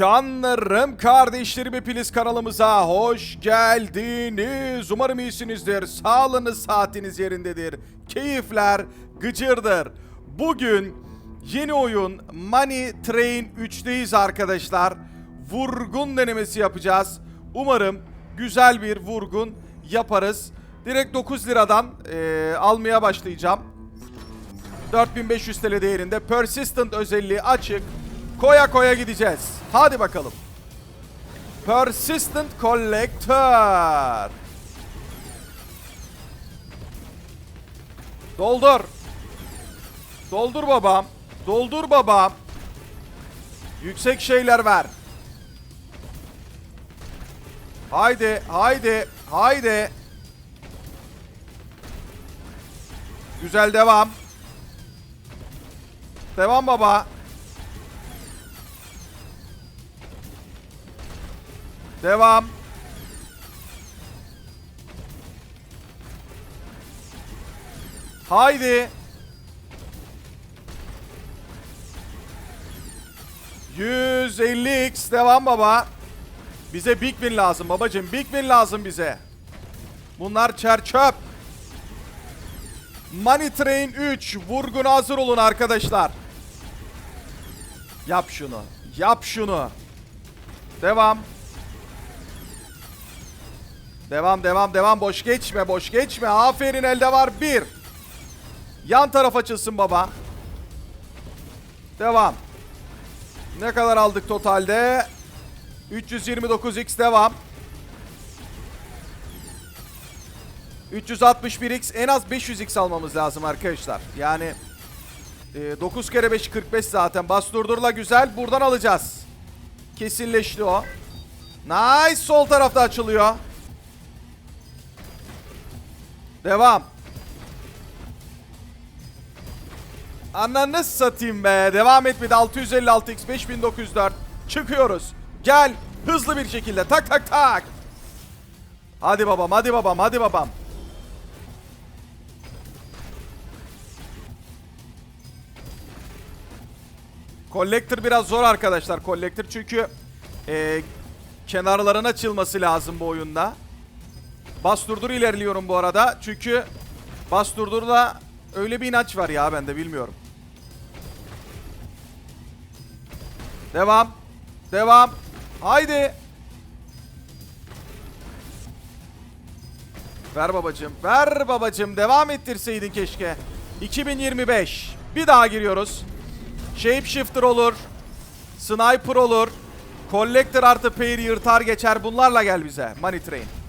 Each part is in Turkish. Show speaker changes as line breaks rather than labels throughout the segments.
Canlarım kardeşlerim hepiniz kanalımıza hoş geldiniz. Umarım iyisinizdir. Sağlığınız saatiniz yerindedir. Keyifler gıcırdır. Bugün yeni oyun Money Train 3'teyiz arkadaşlar. Vurgun denemesi yapacağız. Umarım güzel bir vurgun yaparız. Direkt 9 liradan eee, almaya başlayacağım. 4500 TL değerinde Persistent özelliği açık. Koya koya gideceğiz. Hadi bakalım. Persistent Collector. Doldur. Doldur babam. Doldur babam. Yüksek şeyler ver. Haydi, haydi, haydi. Güzel devam. Devam baba. Devam. Haydi. %50x devam baba. Bize Big Win lazım babacım. Big Win lazım bize. Bunlar çer çöp. Money Train 3. Vurguna hazır olun arkadaşlar. Yap şunu. Yap şunu. Devam. Devam devam devam. Boş geçme boş geçme. Aferin elde var. Bir. Yan taraf açılsın baba. Devam. Ne kadar aldık totalde? 329x devam. 361x en az 500x almamız lazım arkadaşlar. Yani e, 9 kere 5 45 zaten. Bas durdurla güzel. Buradan alacağız. Kesinleşti o. Nice. Sol tarafta açılıyor. Devam. Ananı satayım be. Devam etmedi. 656x 5904. Çıkıyoruz. Gel. Hızlı bir şekilde. Tak tak tak. Hadi babam, hadi babam, hadi babam. Collector biraz zor arkadaşlar. Collector çünkü e, kenarların açılması lazım bu oyunda. Bas durdur ilerliyorum bu arada. Çünkü bas durdurla öyle bir inanç var ya bende bilmiyorum. Devam. Devam. Haydi. Ver babacım. Ver babacım. Devam ettirseydin keşke. 2025. Bir daha giriyoruz. Shapeshifter olur. Sniper olur. Collector artı pair yırtar geçer. Bunlarla gel bize. Money Train.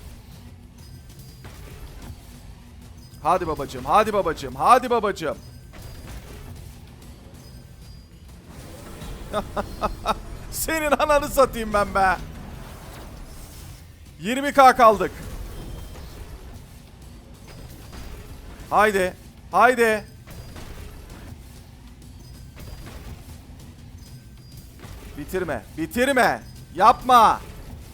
Hadi babacım. Hadi babacım. Hadi babacım. Senin ananı satayım ben be. 20k kaldık. Haydi. Haydi. Bitirme. Bitirme. Yapma.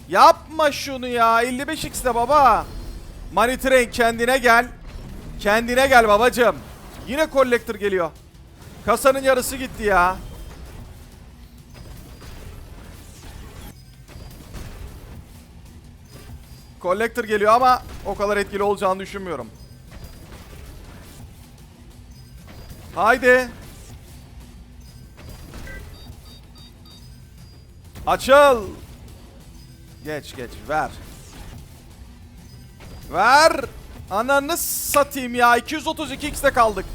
Yapma şunu ya. 55x'te baba. Money kendine gel. Kendine gel babacım. Yine Collector geliyor. Kasanın yarısı gitti ya. Collector geliyor ama o kadar etkili olacağını düşünmüyorum. Haydi. Açıl. Geç geç ver. Ver. Ananı satayım ya. 232x'te kaldık.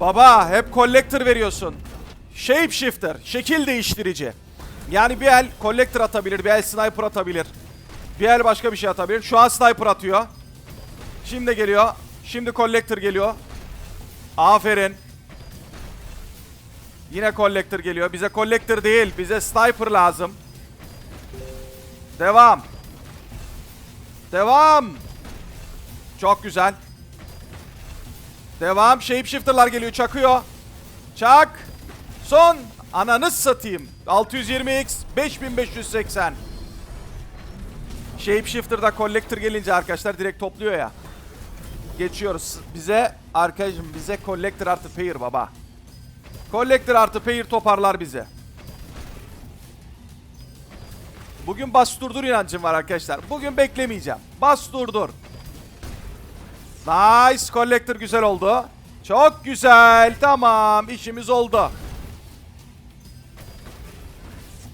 Baba hep collector veriyorsun. Shapeshifter. Şekil değiştirici. Yani bir el collector atabilir. Bir el sniper atabilir. Bir el başka bir şey atabilir. Şu an sniper atıyor. Şimdi geliyor. Şimdi collector geliyor. Aferin. Yine collector geliyor. Bize collector değil. Bize sniper lazım. Devam. Devam. Çok güzel. Devam. Shapeshifter'lar geliyor. Çakıyor. Çak. Son. Ananı satayım. 620x 5580. Shapeshifter'da Collector gelince arkadaşlar direkt topluyor ya. Geçiyoruz. Bize arkadaşım bize Collector artı Pair baba. Collector artı Pair toparlar bize. Bugün bas durdur inancım var arkadaşlar. Bugün beklemeyeceğim. Bas durdur. Nice. Collector güzel oldu. Çok güzel. Tamam. işimiz oldu.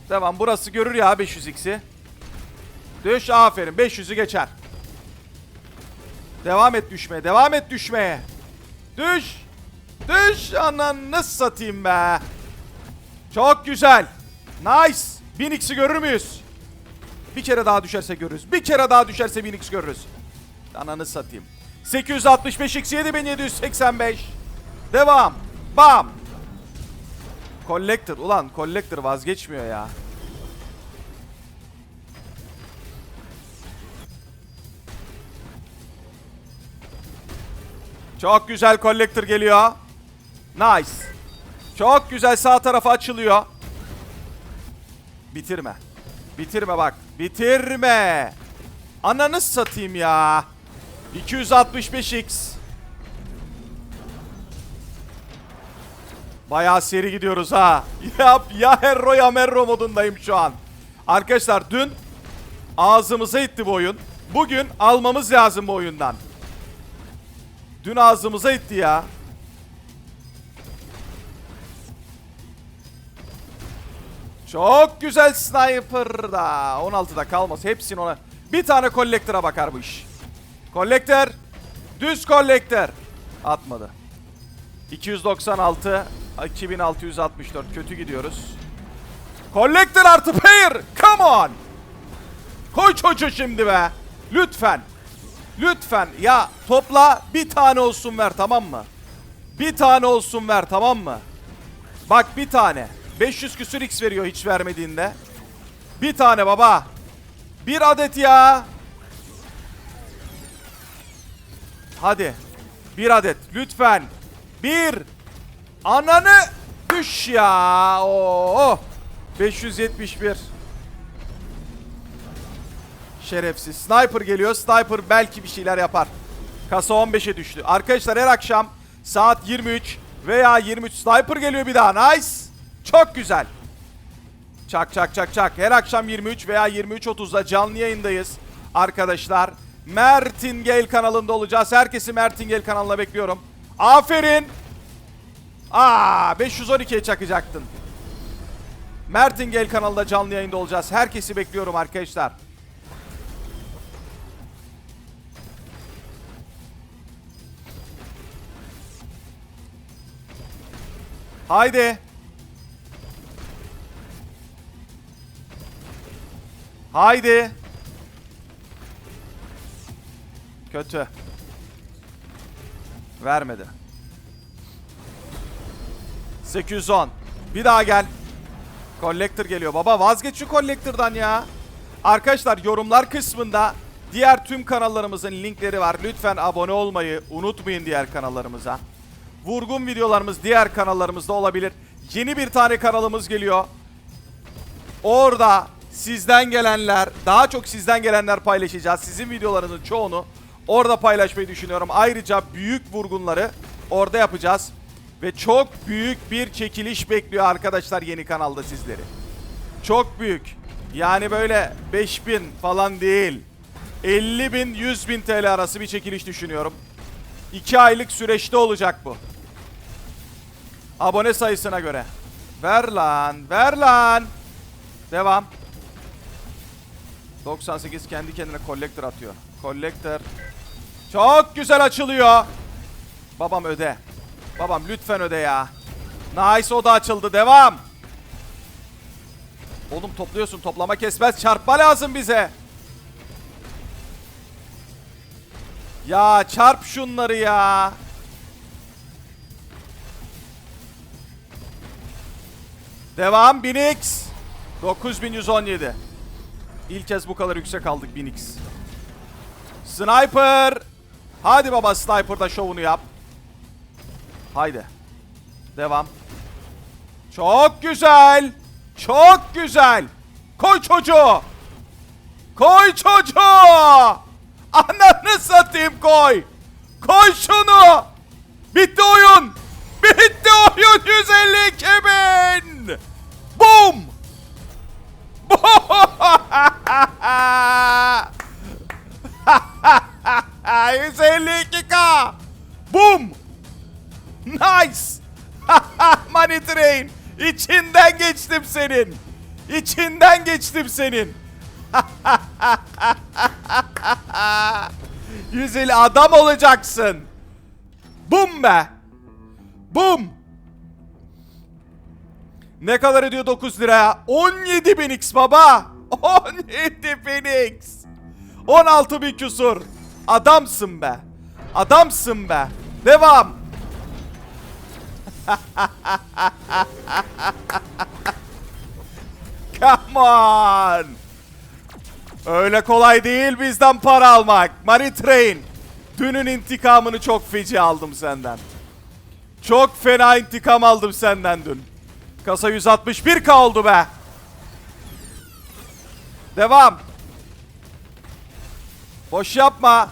Tamam. Burası görür ya 500x'i. Düş. Aferin. 500'ü geçer. Devam et düşmeye. Devam et düşmeye. Düş. Düş. Ananı satayım be. Çok güzel. Nice. 1000x'i görür müyüz? Bir kere daha düşerse görürüz. Bir kere daha düşerse 1000x görürüz. Ananı satayım. 865x 7785. Devam. Bam. Collector. Ulan Collector vazgeçmiyor ya. Çok güzel Collector geliyor. Nice. Çok güzel sağ tarafa açılıyor. Bitirme. Bitirme bak. Bitirme. Ananı satayım ya. 265x. Bayağı seri gidiyoruz ha. Yap ya Herro ya Merro modundayım şu an. Arkadaşlar dün ağzımıza itti bu oyun. Bugün almamız lazım bu oyundan. Dün ağzımıza itti ya. Çok güzel sniper da. 16'da kalmaz. Hepsini ona. Bir tane collector'a bakar bu iş. Collector. Düz collector. Atmadı. 296. 2664. Kötü gidiyoruz. Collector artı pair. Come on. Koy çocuğu şimdi be. Lütfen. Lütfen. Ya topla bir tane olsun ver tamam mı? Bir tane olsun ver tamam mı? Bak bir tane. 500 küsür x veriyor hiç vermediğinde. Bir tane baba. Bir adet ya. Hadi. Bir adet lütfen. Bir. Ananı düş ya. Oo. 571. Şerefsiz. Sniper geliyor. Sniper belki bir şeyler yapar. Kasa 15'e düştü. Arkadaşlar her akşam saat 23 veya 23 sniper geliyor bir daha. Nice. Çok güzel. Çak çak çak çak. Her akşam 23 veya 23.30'da canlı yayındayız. Arkadaşlar Mertingale kanalında olacağız. Herkesi Mertingale kanalına bekliyorum. Aferin. Aa 512'ye çakacaktın. Mertingale kanalında canlı yayında olacağız. Herkesi bekliyorum arkadaşlar. Haydi. Haydi. Kötü. Vermedi. 810. Bir daha gel. Collector geliyor. Baba vazgeç şu Collector'dan ya. Arkadaşlar yorumlar kısmında diğer tüm kanallarımızın linkleri var. Lütfen abone olmayı unutmayın diğer kanallarımıza. Vurgun videolarımız diğer kanallarımızda olabilir. Yeni bir tane kanalımız geliyor. Orada sizden gelenler, daha çok sizden gelenler paylaşacağız. Sizin videolarınızın çoğunu orada paylaşmayı düşünüyorum. Ayrıca büyük vurgunları orada yapacağız. Ve çok büyük bir çekiliş bekliyor arkadaşlar yeni kanalda sizleri. Çok büyük. Yani böyle 5000 falan değil. 50 bin 100 bin TL arası bir çekiliş düşünüyorum. 2 aylık süreçte olacak bu. Abone sayısına göre. Ver lan, ver lan. Devam. 98 kendi kendine collector atıyor. Collector. Çok güzel açılıyor. Babam öde. Babam lütfen öde ya. Nice o da açıldı. Devam. Oğlum topluyorsun. Toplama kesmez. Çarpma lazım bize. Ya çarp şunları ya. Devam 1000x. 9117. İlk kez bu kadar yüksek aldık 1000x. Sniper. Hadi baba sniper'da şovunu yap. Haydi. Devam. Çok güzel. Çok güzel. Koy çocuğu. Koy çocuğu. Ananı satayım koy. Koy şunu. Bitti oyun. Bitti oyun 152 bin. Boom. İçinden geçtim senin. 150 adam olacaksın. Bum be. Bum. Ne kadar ediyor 9 liraya? 17 bin X baba. 17 bin X. 16 bin küsur. Adamsın be. Adamsın be. Devam. Come on. Öyle kolay değil bizden para almak. Money Train. Dünün intikamını çok feci aldım senden. Çok fena intikam aldım senden dün. Kasa 161k oldu be. Devam. Boş yapma.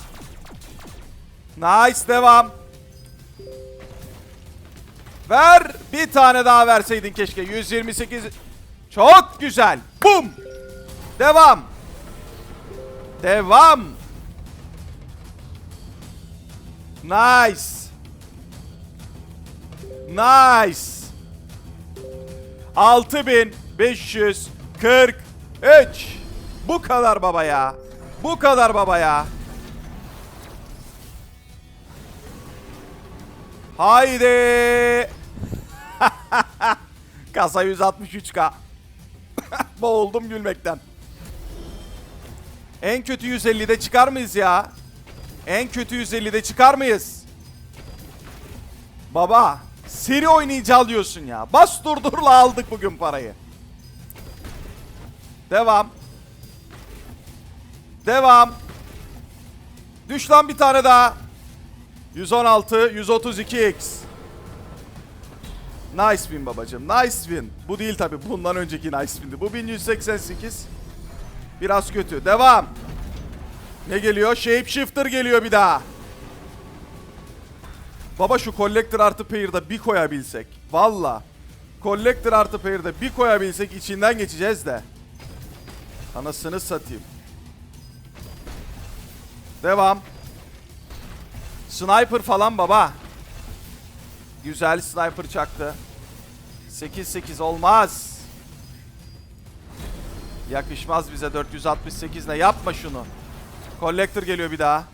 Nice devam. Ver. Bir tane daha verseydin keşke. 128. Çok güzel. Bum. Devam. Devam. Nice. Nice. 6543. Bu kadar baba ya. Bu kadar baba ya. Haydi. Kasa 163k. Boğuldum gülmekten. En kötü 150'de çıkar mıyız ya? En kötü 150'de çıkar mıyız? Baba, seri oynayacağız diyorsun ya. Bas durdurla aldık bugün parayı. Devam. Devam. Düş lan bir tane daha. 116, 132x. Nice win babacım. Nice win. Bu değil tabi. Bundan önceki nice win'di. Bu 1188. Biraz kötü. Devam. Ne geliyor? Shapeshifter geliyor bir daha. Baba şu Collector artı Payer'da bir koyabilsek. Valla. Collector artı Payer'da bir koyabilsek içinden geçeceğiz de. Anasını satayım. Devam. Sniper falan baba. Güzel sniper çaktı. 8-8 olmaz. Yakışmaz bize 468 ne yapma şunu. Collector geliyor bir daha.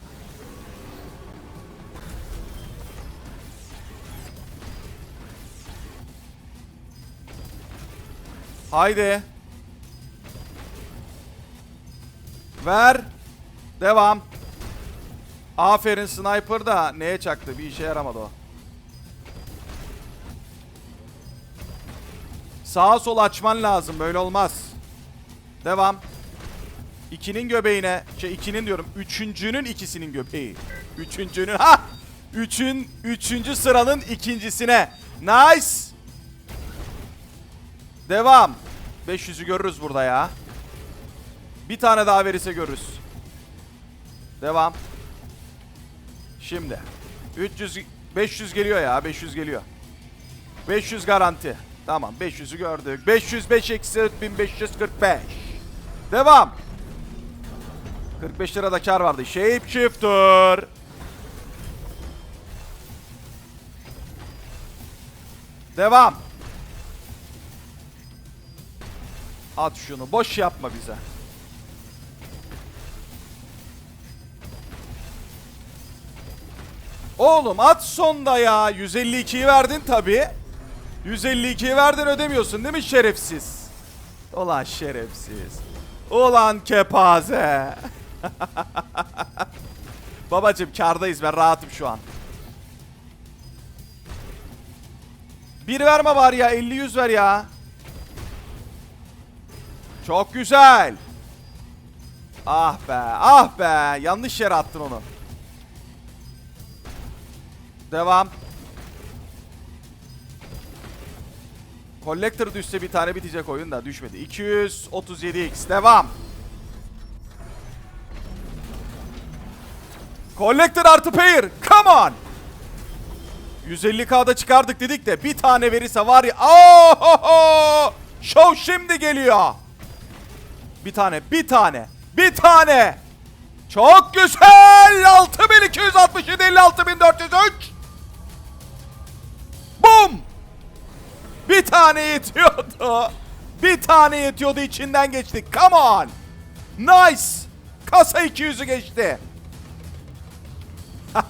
Haydi. Ver. Devam. Aferin sniper da neye çaktı? Bir işe yaramadı o. Sağa sola açman lazım. Böyle olmaz. Devam. İkinin göbeğine, şey ikinin diyorum, üçüncünün ikisinin göbeği. Üçüncünün, ha! Üçün, üçüncü sıranın ikincisine. Nice. Devam. 500'ü görürüz burada ya. Bir tane daha verirse görürüz. Devam. Şimdi. 300, 500 geliyor ya, 500 geliyor. 500 garanti. Tamam 500'ü gördük. 505 eksi 1545. Devam. 45 lirada kar vardı. Shapeshifter. Devam. At şunu. Boş yapma bize. Oğlum at sonda ya. 152'yi verdin tabi. 152'yi verdin ödemiyorsun değil mi şerefsiz? Ulan şerefsiz. Ulan kepaze. Babacım kardayız ben rahatım şu an. Bir verme var ya 50-100 ver ya. Çok güzel. Ah be ah be yanlış yere attın onu. Devam. Collector düşse bir tane bitecek oyun da düşmedi. 237x. Devam. Collector artı payer. Come on. 150k'da çıkardık dedik de bir tane verirse var ya. Oh! Show şimdi geliyor. Bir tane, bir tane, bir tane. Çok güzel. 6267 56403. Bir tane yetiyordu. Bir tane yetiyordu içinden geçtik. Come on. Nice. Kasa 200'ü geçti.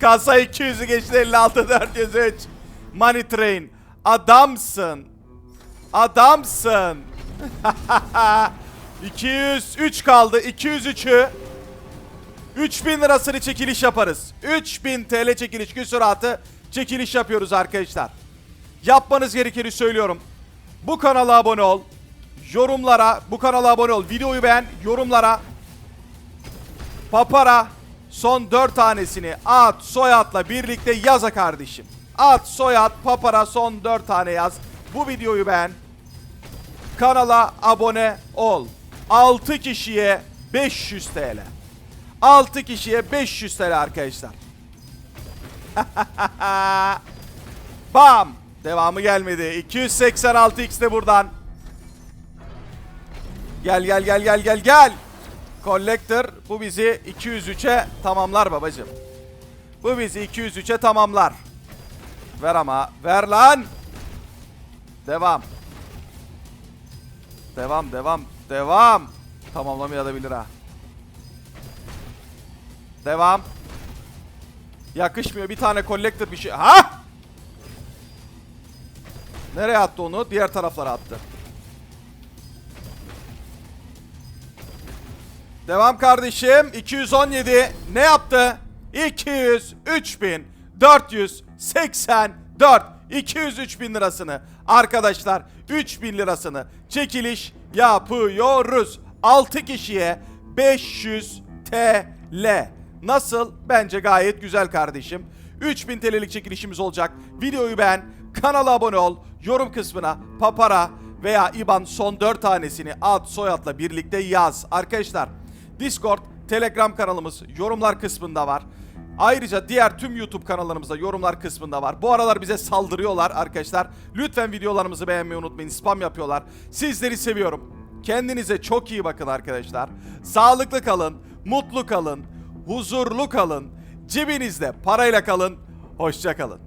Kasa 200'ü geçti 56 403. Money Train. Adamsın. Adamsın. 203 kaldı. 203'ü 3000 lirasını çekiliş yaparız. 3000 TL çekiliş küsuratı çekiliş yapıyoruz arkadaşlar. Yapmanız gerekeni söylüyorum. Bu kanala abone ol. Yorumlara bu kanala abone ol. Videoyu beğen. Yorumlara Papara son 4 tanesini ad soyadla birlikte yaza kardeşim. Ad soyad papara son 4 tane yaz. Bu videoyu beğen. Kanala abone ol. 6 kişiye 500 TL. 6 kişiye 500 TL arkadaşlar. Bam! Devamı gelmedi. 286x de buradan. Gel gel gel gel gel gel. Collector bu bizi 203'e tamamlar babacım. Bu bizi 203'e tamamlar. Ver ama. Ver lan. Devam. Devam devam devam. Tamamlamayabilir ha. Devam. Yakışmıyor bir tane collector bir şey. Ha! Nereye attı onu? Diğer taraflara attı. Devam kardeşim. 217 ne yaptı? 200 3484 203 bin lirasını arkadaşlar 3000 lirasını çekiliş yapıyoruz. 6 kişiye 500 TL. Nasıl? Bence gayet güzel kardeşim. 3000 TL'lik çekilişimiz olacak. Videoyu beğen, kanala abone ol, yorum kısmına papara veya IBAN son 4 tanesini ad soyadla birlikte yaz. Arkadaşlar Discord, Telegram kanalımız yorumlar kısmında var. Ayrıca diğer tüm YouTube kanallarımızda yorumlar kısmında var. Bu aralar bize saldırıyorlar arkadaşlar. Lütfen videolarımızı beğenmeyi unutmayın. Spam yapıyorlar. Sizleri seviyorum. Kendinize çok iyi bakın arkadaşlar. Sağlıklı kalın, mutlu kalın, huzurlu kalın. Cebinizde parayla kalın. Hoşça kalın.